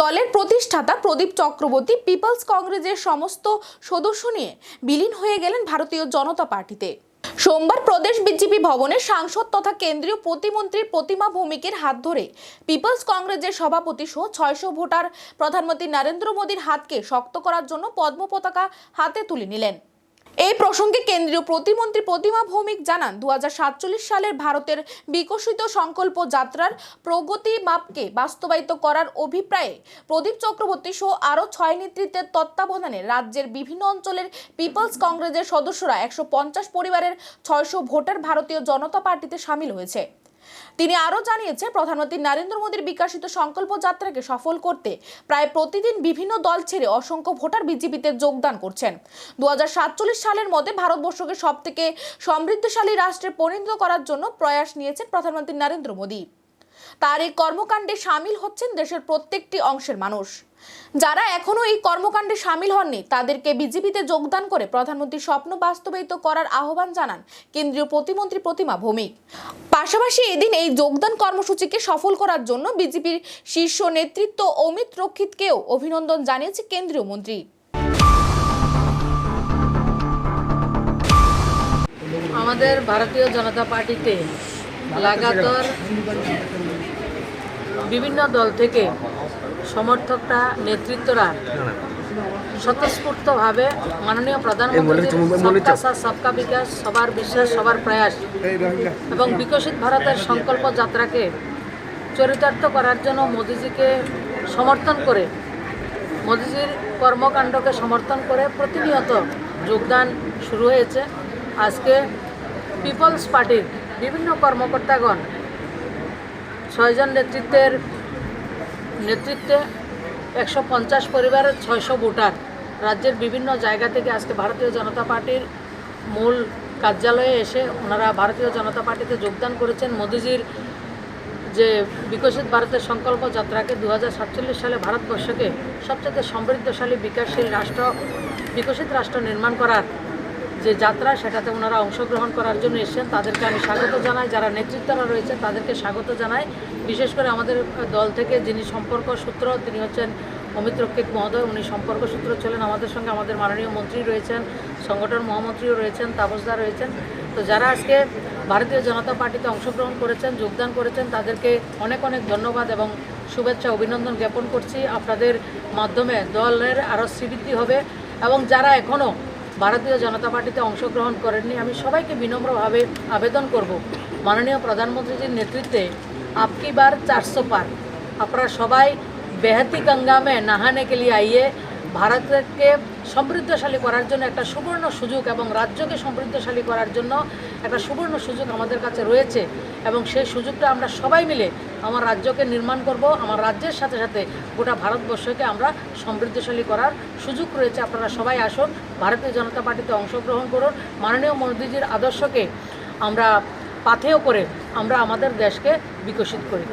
দলের প্রতিষ্ঠাতা প্রদীপ চক্রবর্তী পিপলস কংগ্রেসের সমস্ত সদস্য নিয়ে বিলীন হয়ে গেলেন ভারতীয় জনতা পার্টিতে। সোমবার প্রদেশ বিজেপি ভবনে সাংসদ তথা কেন্দ্রীয় প্রতিমন্ত্রীর প্রতিমা ভৌমিকের হাত ধরে পিপলস কংগ্রেসের সভাপতি সহ ছয়শো ভোটার প্রধানমন্ত্রী নরেন্দ্র মোদীর হাতকে শক্ত করার জন্য পদ্ম পতাকা হাতে তুলে নিলেন। এই প্রসঙ্গে কেন্দ্রীয় প্রতিমন্ত্রী প্রতিমা ভৌমিক জানান দু হাজার সাতচল্লিশ সালের ভারতের বিকশিত সংকল্প যাত্রার প্রগতি মাপকে বাস্তবায়িত করার অভিপ্রায়ে প্রদীপ চক্রবর্তী সহ আরও ছয় নেতৃত্বের তত্ত্বাবধানে রাজ্যের বিভিন্ন অঞ্চলের পিপলস কংগ্রেসের সদস্যরা একশো পঞ্চাশ পরিবারের ছয়শো ভোটার ভারতীয় জনতা পার্টিতে সামিল হয়েছে। তিনি আরও জানিয়েছে প্রধানমন্ত্রী নরেন্দ্র মোদীর বিকাশিত সংকল্প যাত্রাকে সফল করতে প্রায় প্রতিদিন বিভিন্ন দল ছেড়ে অসংখ্য ভোটার বিজেপিতে যোগদান করছেন। দু হাজার সাতচল্লিশ সালের মধ্যে ভারতবর্ষকে সবথেকে সমৃদ্ধশালী রাষ্ট্রে পরিণত করার জন্য প্রয়াস নিয়েছেন প্রধানমন্ত্রী নরেন্দ্র মোদী। তার এই কর্মকাণ্ডে সামিল হচ্ছেন দেশের প্রত্যেকটি অংশের মানুষ। যারা এখনও এই কর্মকাণ্ডে সামিল হননি, তাদেরকে বিজেপিতে যোগদান করে প্রধানমন্ত্রীর স্বপ্ন বাস্তবায়িত করার আহ্বান জানান কেন্দ্রীয় প্রতিমন্ত্রী প্রতিমা ভৌমিক। পাশাপাশি এদিন এই যোগদান কর্মসূচিকে সফল করার জন্য বিজেপির শীর্ষ নেতৃত্ব অমিত রক্ষিতকেও অভিনন্দন জানিয়েছে কেন্দ্রীয় মন্ত্রী। আমাদের ভারতীয় জনতা পার্টিতে লাগাতার বিভিন্ন দল থেকে সমর্থকরা নেতৃত্বরা স্বতঃস্ফূর্তভাবে মাননীয় প্রধানমন্ত্রী সবকা সবকা বিকাশ সবার বিশ্বাস সবার প্রয়াস এবং বিকশিত ভারতের সংকল্প যাত্রাকে চরিতার্থ করার জন্য মোদিজিকে সমর্থন করে মোদিজির কর্মকাণ্ডকে সমর্থন করে প্রতিনিয়ত যোগদান শুরু হয়েছে। আজকে পিপলস পার্টির বিভিন্ন কর্মকর্তাগণ ছয়জন নেতৃত্বের নেতৃত্বে একশো পঞ্চাশ পরিবারের ছয়শো ভোটার রাজ্যের বিভিন্ন জায়গা থেকে আজকে ভারতীয় জনতা পার্টির মূল কার্যালয়ে এসে ওনারা ভারতীয় জনতা পার্টিতে যোগদান করেছেন। মোদিজির যে বিকশিত ভারতের সংকল্প যাত্রাকে দু হাজার সাতচল্লিশ সালে ভারতবর্ষকে সবচেয়ে সমৃদ্ধশালী, বিকাশশীল রাষ্ট্র, বিকশিত রাষ্ট্র নির্মাণ করার যে যাত্রা, সেটাতে ওনারা অংশগ্রহণ করার জন্য এসেছেন। তাদেরকে আমি স্বাগত জানাই। যারা নেতৃত্বরা রয়েছে তাদেরকে স্বাগত জানাই। বিশেষ করে আমাদের দল থেকে যিনি সম্পর্ক সূত্র, তিনি হচ্ছেন অমিত রক্ষিত মহোদয়। উনি সম্পর্ক সূত্র ছিলেন আমাদের সঙ্গে আমাদের মাননীয় মন্ত্রী রয়েছেন, সংগঠন মহামন্ত্রীও রয়েছেন, তাপসদা রয়েছেন। তো যারা আজকে ভারতীয় জনতা পার্টিতে অংশগ্রহণ করেছেন, যোগদান করেছেন, তাদেরকে অনেক অনেক ধন্যবাদ এবং শুভেচ্ছা, অভিনন্দন জ্ঞাপন করছি। আপনাদের মাধ্যমে দলের আরও শ্রীবৃদ্ধি হবে এবং যারা এখনও ভারতীয় জনতা পার্টিতে অংশগ্রহণ করেননি। আমি সবাইকে বিনম্রভাবে আবেদন করব। মাননীয় প্রধানমন্ত্রীজির নেতৃত্বে আপকি বার চারশো পার। আপনারা সবাই বেহাতি গঙ্গা মে নাহানে কে লিয়ে আইয়ে। ভারতকে সমৃদ্ধশালী করার জন্য একটা সুবর্ণ সুযোগ এবং রাজ্যকে সমৃদ্ধশালী করার জন্য একটা সুবর্ণ সুযোগ আমাদের কাছে রয়েছে এবং সেই সুযোগটা আমরা সবাই মিলে আমার রাজ্যকে নির্মাণ করব। আমার রাজ্যের সাথে সাথে গোটা ভারতবর্ষকে আমরা সমৃদ্ধশালী করার সুযোগ রয়েছে। আপনারা সবাই আসুন, ভারতীয় জনতা পার্টিতে অংশগ্রহণ করুন। মাননীয় মোদীজির আদর্শকে আমরা পাথেয় করে আমরা আমাদের দেশকে বিকশিত করি।